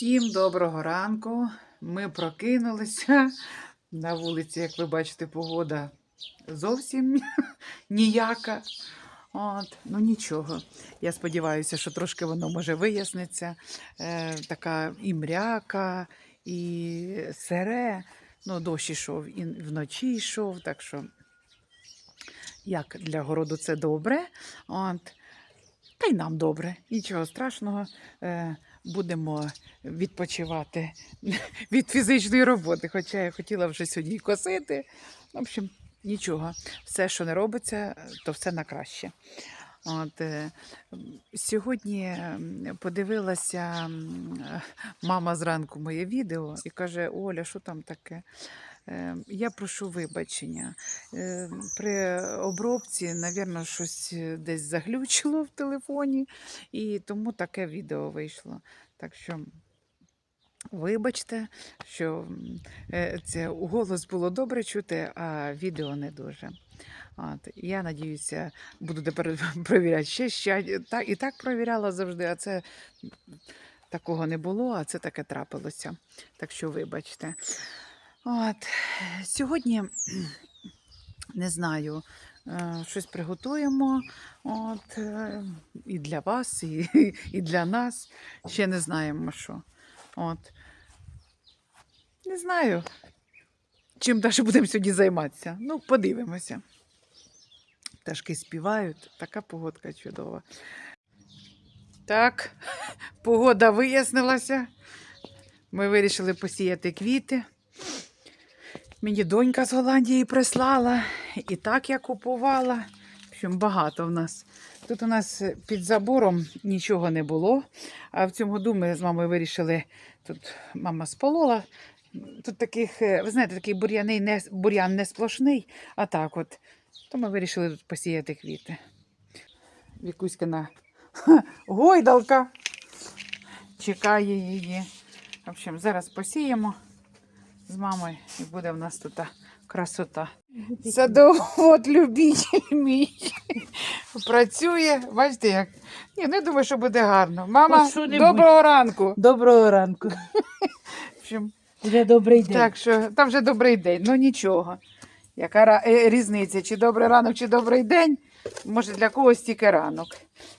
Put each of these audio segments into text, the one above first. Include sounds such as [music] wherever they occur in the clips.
Всім доброго ранку. Ми прокинулися. На вулиці, як ви бачите, погода зовсім [laughs] ніяка. От, ну нічого. Я сподіваюся, що трошки воно може виясниться. Е, така і мряка, і сере. Ну, дощ ішов і вночі йшов, так що як для городу це добре. От. Та й нам добре, нічого страшного. Е, будемо відпочивати [laughs] від фізичної роботи. Хоча я хотіла вже сьогодні косити. В общем, нічого. Все, що не робиться, то все на краще. От, е, сьогодні подивилася мама зранку моє відео і каже: Оля, що там таке? Е, Я прошу вибачення. Е, При обробці, напевно, щось е, десь заглючило в телефоні, і тому таке відео вийшло. Так що. Вибачте, що це голос було добре чути, а відео не дуже. От, я надіюся, буду тепер [laughs] провіряти ще, ще так, і так провіряла завжди, а це такого не було, а це таке трапилося. Так що вибачте. От, сьогодні не знаю, е, щось приготуємо. От, е, і для вас, і, і для нас. Ще не знаємо що. От. Не знаю, чим далі будемо сьогодні займатися. Ну, подивимося. Пташки співають, така погодка чудова. Так, погода вияснилася. Ми вирішили посіяти квіти. Мені донька з Голландії прислала. І так я купувала. В общем, багато в нас. Тут у нас під забором нічого не було. А в цьому году ми з мамою вирішили, тут мама сполола. Тут таких, е, ви знаєте, такий бур'яний не, бур'ян не сплошний, а так от. То ми вирішили тут посіяти квіти. Вікуськина [laughs] гойдалка чекає її. В общем, зараз посіємо з мамою і буде в нас тут красота. Садовод любитель мій. Працює, бачите як. Ні, не думаю, що буде гарно. Мама, доброго ранку. Доброго ранку. В общем, Вже добрий день. так що там вже добрий день, ну нічого. Яка е, різниця, чи добрий ранок, чи добрий день. Може, для когось тільки ранок.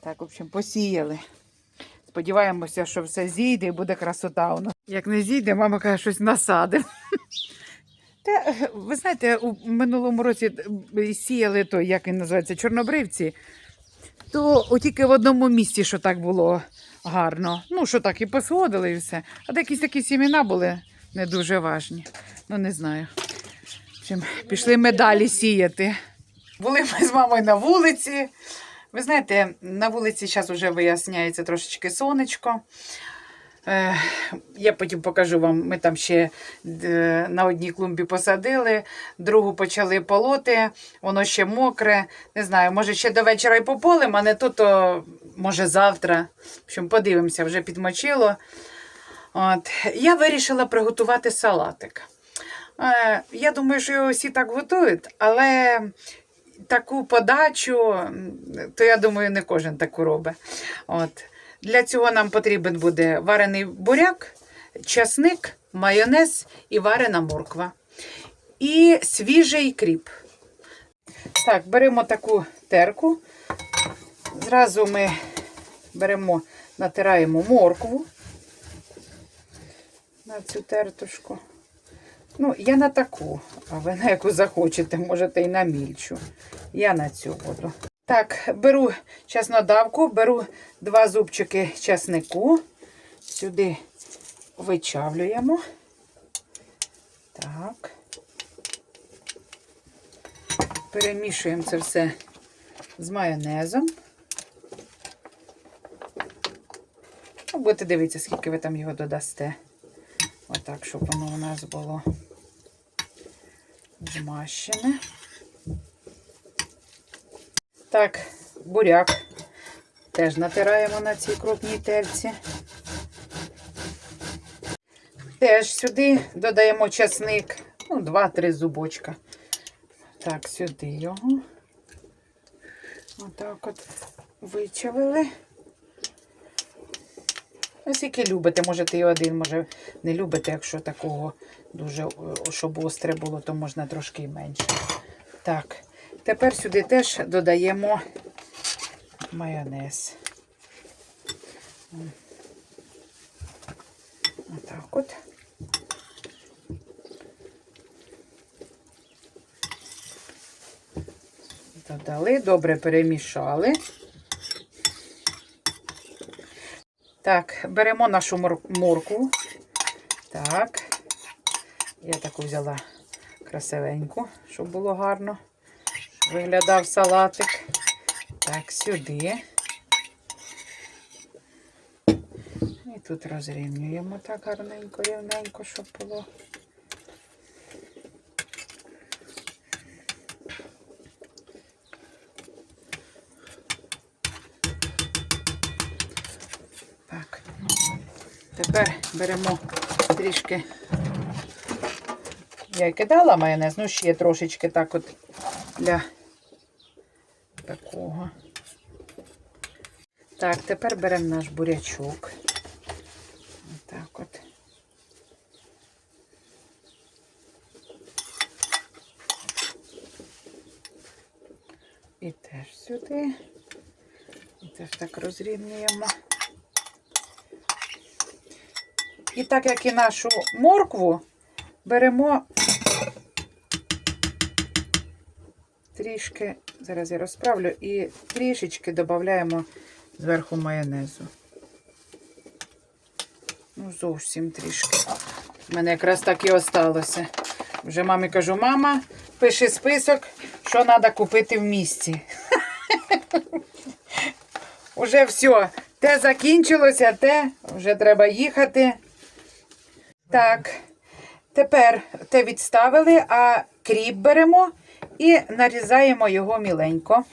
Так, в общем, посіяли. Сподіваємося, що все зійде і буде красота у нас. Як не зійде, мама каже, щось насадимо. Та, ви знаєте, у минулому році сіяли той, як він називається, чорнобривці, то тільки в одному місці, що так було гарно. Ну, що так і посходили і все. А якісь такі сімена були не дуже важні. Ну, не знаю. Общем, пішли ми далі сіяти. Були ми з мамою на вулиці. Ви знаєте, на вулиці зараз вже виясняється трошечки сонечко. Е, я потім покажу вам, ми там ще е, на одній клумбі посадили, другу почали полоти, воно ще мокре. Не знаю, може ще до вечора й пополимо, а не то, то може завтра. Общем, подивимося, вже підмочило. От. Я вирішила приготувати салатик. Е, я думаю, що його всі так готують, але таку подачу, то я думаю, не кожен таку робить. От. Для цього нам потрібен буде варений буряк, часник, майонез і варена морква. І свіжий кріп. Так, беремо таку терку. Зразу ми беремо, натираємо моркву на цю тертушку. Ну, я на таку, а ви на яку захочете, можете і на мільчу. Я на цю буду. Так, беру чеснодавку, беру два зубчики чеснику. Сюди вичавлюємо. Так. Перемішуємо це все з майонезом. Ну, Будете дивитися, скільки ви там його додасте. Отак, щоб воно у нас було змащене. Так, буряк теж натираємо на цій крупній терці. Теж сюди додаємо часник, ну, 2-3 зубочка. Так, сюди його. Отак от вичавили. Наскільки любите, можете і один, може не любите, якщо такого дуже, е, щоб остре було, то можна трошки менше. Так, тепер сюди теж додаємо майонез. Отак от. Додали, добре перемішали. Так, беремо нашу морку. Так. Я таку взяла красивеньку, щоб було гарно. Виглядав салатик. Так, сюди. І тут розрівнюємо так гарненько, рівненько, щоб було. Так. Тепер беремо трішки. Я й кидала майонез, ну ще трошечки так от для такого. Так, тепер беремо наш бурячок. Отак от. І теж сюди. І теж так розрівнюємо. І так як і нашу моркву, беремо трішки, зараз я розправлю, і трішечки додаємо зверху майонезу. Ну, зовсім трішки. У мене якраз так і осталося. Вже мамі кажу, мама, пиши список, що треба купити в місті. [laughs] Уже все, те закінчилося, те вже треба їхати. Так, тепер те відставили, а кріп беремо і нарізаємо його міленько.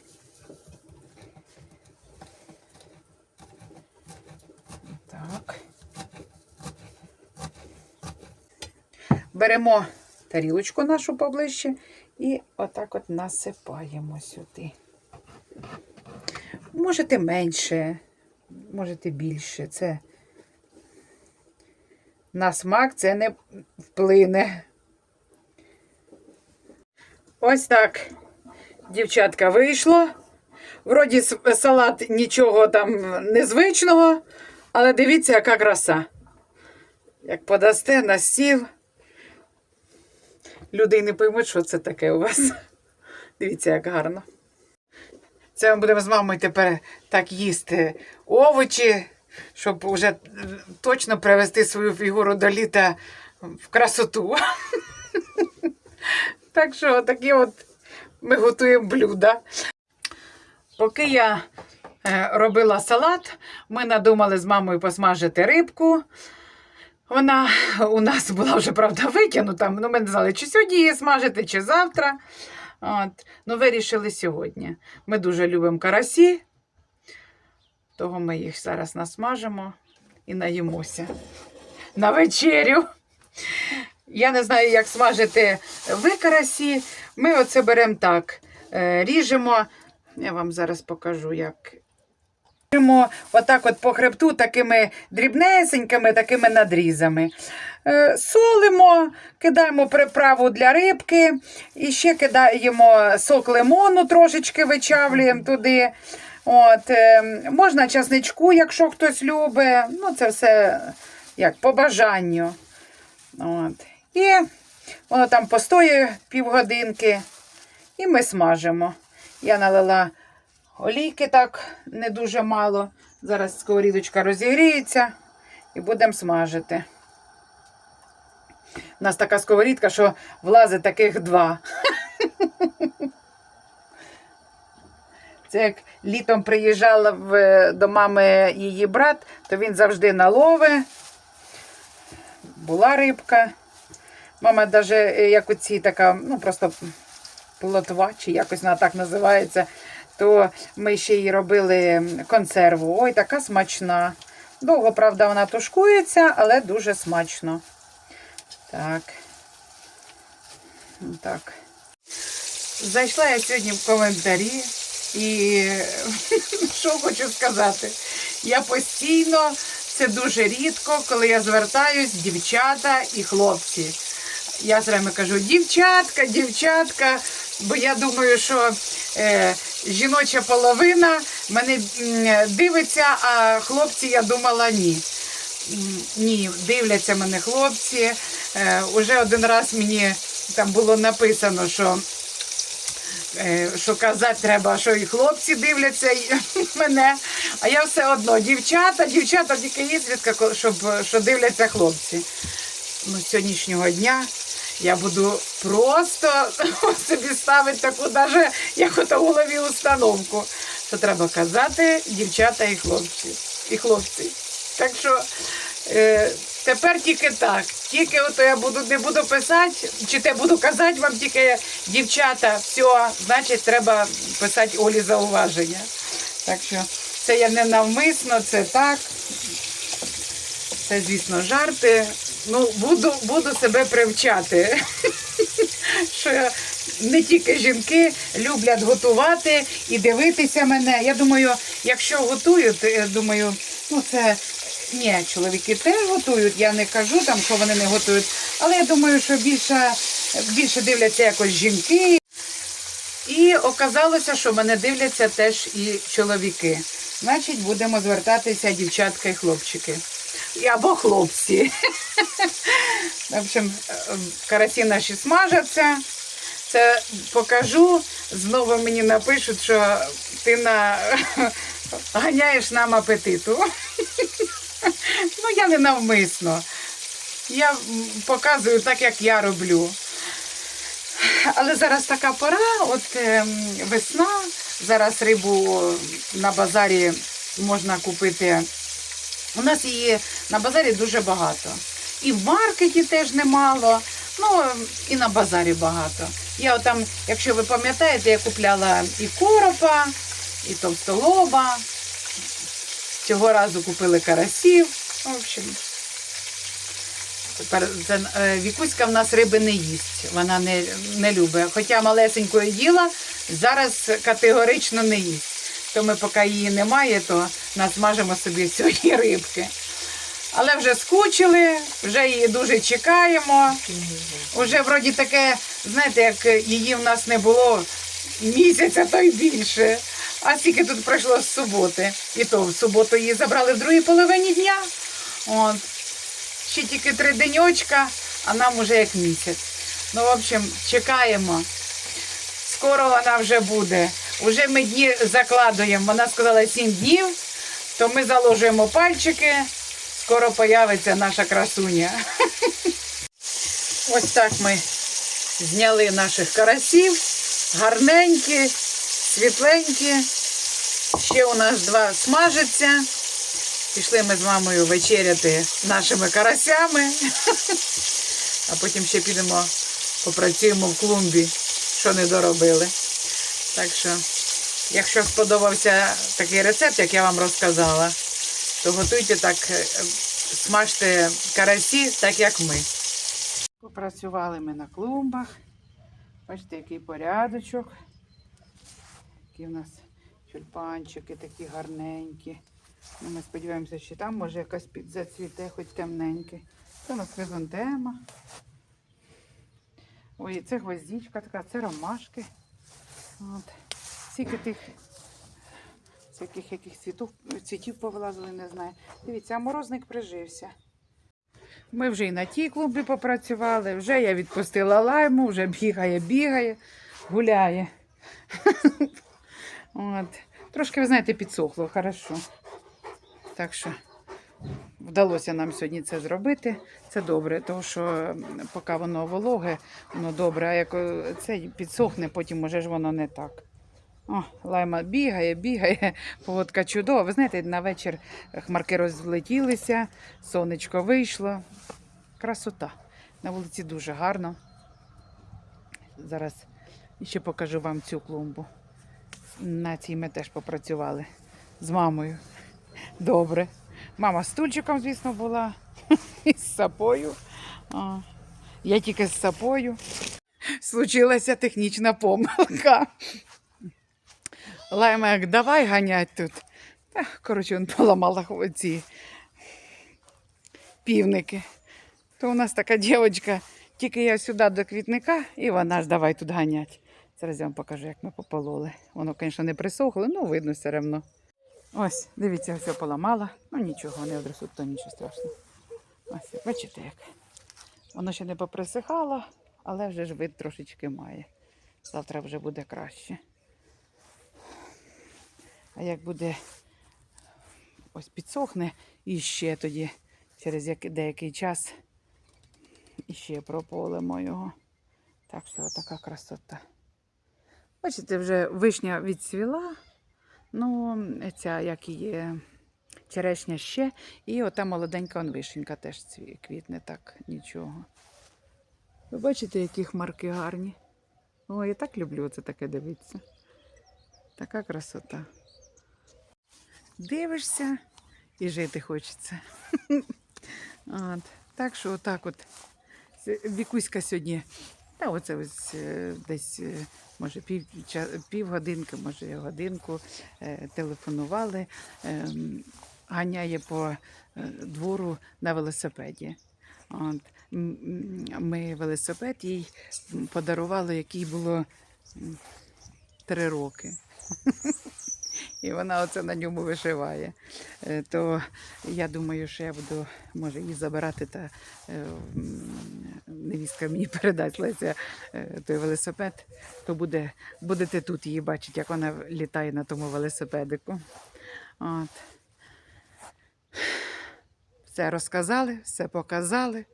Так. Беремо тарілочку нашу поближче і отак от насипаємо сюди. Можете менше, можете більше. Це на смак це не вплине. Ось так, дівчатка, вийшло. Вроді салат нічого там незвичного, але дивіться, яка краса. Як подасте на стіл, люди не поймуть, що це таке у вас. Дивіться, як гарно. Це ми будемо з мамою тепер так їсти овочі, щоб вже точно привести свою фігуру до літа в красоту. [laughs] Так що такі от ми готуємо блюда. Поки я е, робила салат, ми надумали з мамою посмажити рибку. Вона у нас була вже, правда, витягнута. Ну, ми не знали, чи сьогодні її смажити, чи завтра. От. Ну, вирішили сьогодні. Ми дуже любимо карасі, того ми їх зараз насмажимо і наїмося на вечерю. Я не знаю, як смажити ви карасі. Ми оце беремо так, е, ріжемо. Я вам зараз покажу, як. Ріжемо отак от по хребту такими дрібнесенькими такими надрізами. Е, Солимо, кидаємо приправу для рибки, і ще кидаємо сок лимону, трошечки вичавлюємо туди. От, е, можна часничку, якщо хтось любить. Ну, це все як по бажанню. От. І воно там постоє півгодинки, і ми смажимо. Я налила олійки так не дуже мало. Зараз сковорідочка розігріється і будемо смажити. У нас така сковорідка, що влазить таких два. [laughs] Це як літом приїжджала в, до мами її брат, то він завжди налови. Була рибка. Мама навіть як оці така, ну просто плотва, чи якось вона так називається, то ми ще їй робили консерву. Ой, така смачна. Довго, правда, вона тушкується, але дуже смачно. Так. Так. Зайшла я сьогодні в коментарі і [laughs] що хочу сказати. Я постійно це дуже рідко, коли я звертаюсь, дівчата і хлопці. Я все время кажу, дівчатка, дівчатка, бо я думаю, що е, жіноча половина мене дивиться, а хлопці, я думала, ні. Ні, дивляться мене хлопці. Е, уже один раз мені там було написано, що, що казати треба, що і хлопці дивляться і [laughs] мене. А я все одно дівчата, дівчата тільки відзвідка, ко- щоб що дивляться хлопці. Ну, сьогоднішнього дня я буду просто [laughs] собі ставити таку, даже як ото в голові установку, що треба казати дівчата і хлопці. І хлопці. Так що е, тепер тільки так. Тільки ото я буду не буду писати, чи те буду казати вам тільки дівчата, все, значить, треба писати Олі зауваження. Так що це я не навмисно, це так. Це, звісно, жарти. Ну, буду, буду себе привчати. [laughs] Що не тільки жінки люблять готувати і дивитися мене. Я думаю, якщо готують, я думаю, ну це ні, чоловіки теж готують. Я не кажу там, що вони не готують. Але я думаю, що більше, більше дивляться якось жінки. І оказалося, що мене дивляться теж і чоловіки. Значить, будемо звертатися дівчатка і хлопчики. І Або хлопці. В общем, карасі наші смажаться. Це покажу. Знову мені напишуть, що ти на... ганяєш нам апетиту. [laughs] Ну, я не навмисно. Я показую так, як я роблю. Але зараз така пора, от ем, весна. Зараз рибу на базарі можна купити. У нас її на базарі дуже багато. І в маркеті теж немало, ну і на базарі багато. Я там, якщо ви пам'ятаєте, я купляла і коропа, і товстолоба. Цього разу купили карасів. В общем, Тепер це, е, Вікуська в нас риби не їсть, вона не, не любить. Хоча малесенькою їла, зараз категорично не їсть. То ми, поки її немає, то насмажимо собі сьогодні [laughs] рибки. Але вже скучили, вже її дуже чекаємо. Уже вроді таке, знаєте, як її в нас не було місяця, то й більше. А скільки тут пройшло з суботи. І то в суботу її забрали в другій половині дня. От. Ще тільки три деньочка, а нам уже як місяць. Ну, в общем, чекаємо. Скоро вона вже буде. Уже ми дні закладуємо. Вона сказала 7 днів, то ми заложуємо пальчики. Скоро появиться наша красуня. [laughs] Ось так ми зняли наших карасів. Гарненькі, світленькі. Ще у нас два смажаться. Пішли ми з мамою вечеряти нашими карасями, а потім ще підемо попрацюємо в клумбі, що не доробили. Так що, якщо сподобався такий рецепт, як я вам розказала, то готуйте так, е, смажте карасі, так як ми. Попрацювали ми на клумбах. Бачите, який порядочок. Які в нас тюльпанчики такі гарненькі. Ну, Ми сподіваємося, що там може якась підзацвіте, хоч темненьке. Це у нас хризантема. Ой, це гвоздічка така, це ромашки. От. Скільки тих всяких яких цвітів, цвітів повилазили, не знаю. Дивіться, а морозник прижився. Ми вже і на тій клубі попрацювали, вже я відпустила лайму, вже бігає, бігає, гуляє. [laughs] От. Трошки, ви знаєте, підсохло, хорошо. Так що вдалося нам сьогодні це зробити. Це добре, тому що поки воно вологе, воно добре, а як е, це підсохне, потім може ж воно не так. О, лайма бігає, бігає, [laughs] погодка чудова. Ви знаєте, на вечір хмарки розлетілися, сонечко вийшло. Красота. На вулиці дуже гарно. Зараз ще покажу вам цю клумбу. На цій ми теж попрацювали з мамою. Добре. Мама з стульчиком, звісно, була. [laughs] І з сапою. Я тільки з сапою. Случилася технічна помилка. Лайма як давай ганять тут. Коротше, він поламала ці півники. То у нас така дівчинка, тільки я сюди до квітника, і вона ж давай тут ганять. Зараз я вам покажу, як ми попололи. Воно, звісно, не присохло, ну видно все одно. Ось, дивіться, все поламала. Ну нічого, не одросуть, то нічого страшного. Ось, бачите як. Воно ще не поприсихало, але вже ж вид трошечки має. Завтра вже буде краще. А як буде ось підсохне і ще тоді, через деякий час, іще прополимо його. Так що така красота. Бачите, вже вишня відцвіла. Ну, ця, як і є, черешня ще. І ота молоденька он вишенька теж квітне так нічого. Ви бачите, які хмарки гарні. Ой, я так люблю це таке дивитися. Така красота. Дивишся і жити хочеться. [laughs] От. Так що отак от. Вікуська сьогодні, та оце ось е, десь, е, може, пів, півгодинки, може, годинку е, телефонували. ем, Ганяє по е, двору на велосипеді. От. Ми велосипед їй подарували, який було три роки. [laughs] І вона оце на ньому вишиває. Е, То я думаю, що я буду, може, її забирати та е, невістка мені передасть Леся е, той велосипед, то буде, будете тут її бачити, як вона літає на тому велосипедику. От. Все розказали, все показали,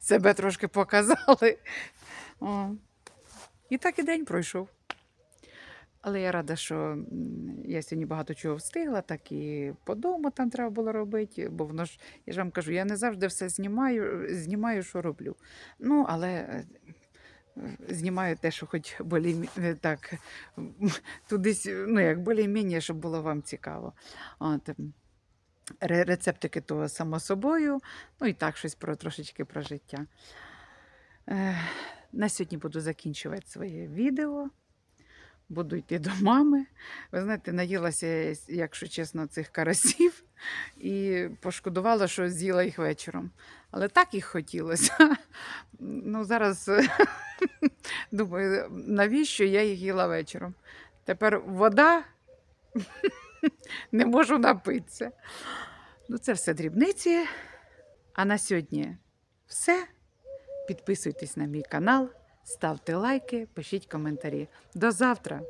себе трошки показали. О. І так і день пройшов. Але я рада, що я сьогодні багато чого встигла, так і по дому там треба було робити, бо воно ж, я ж вам кажу, я не завжди все знімаю, знімаю, що роблю. Ну, але е, знімаю те, що хоч болі так тудись, ну як більш-менш, щоб було вам цікаво. От. Рецептики то само собою, ну і так щось про трошечки про життя. Е, На сьогодні буду закінчувати своє відео. Буду йти до мами. Ви знаєте, наїлася, якщо чесно, цих карасів і пошкодувала, що з'їла їх вечором. Але так їх хотілося. Ну, зараз думаю, навіщо я їх їла вечором? Тепер вода не можу напитися. Ну, це все дрібниці. А на сьогодні все. Підписуйтесь на мій канал, ставте лайки, пишіть коментарі. До завтра!